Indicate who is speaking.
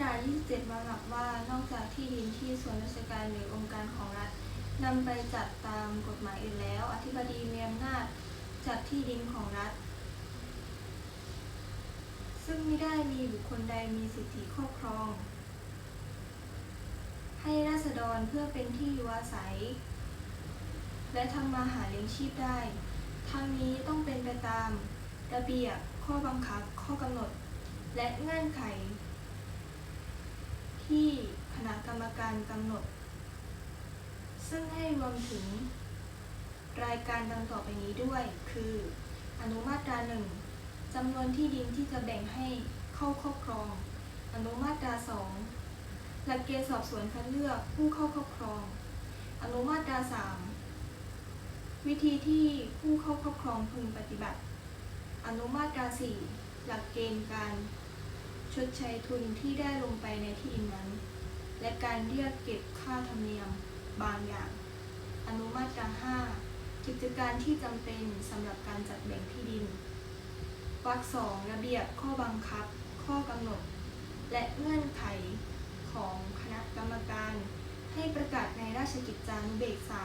Speaker 1: ตรา 27บังคับว่านอกจากที่ดินที่ส่วนราชการหรือองค์การของรัฐนำไปจัดตามกฎหมายอื่นแล้ว อธิบดีมีอำนาจจัดที่ดินของรัฐ ซึ่งไม่ได้มีบุคคลใดมีสิทธิครอบครอง ให้ราษฎรเพื่อเป็นที่อยู่อาศัย และทำมาหาเลี้ยงชีพได้ ทั้งนี้ต้องเป็นไปตาม ระเบียบข้อบังคับ ข้อกำหนด และเงื่อนไข ที่คณะกรรมการกำหนด ซึ่งให้รวมถึงรายการดังต่อไปนี้ด้วย คือ อนุมาตราหนึ่งจำนวนที่ดินที่จะแบ่งให้เข้าครอบครอง อนุมาตราสองหลักเกณฑ์สอบสวนคัดเลือกผู้เข้าครอบครอง อนุมาตราสามวิธีที่ผู้เข้าครอบครองพึงปฏิบัติ อนุมาตราสี่หลักเกณฑ์การ ชดใช้ทุนที่ได้ลงไปในที่ดินนั้น และการเรียกเก็บค่าธรรมเนียมบางอย่าง อนุมาตราห้ากิจการที่จำเป็นสำหรับการจัดแบ่งที่ดิน วรรคสองระเบียบข้อบังคับ ข้อกำหนด และเงื่อนไขของคณะกรรมการ ให้ประกาศในราชกิจจานุเบกษา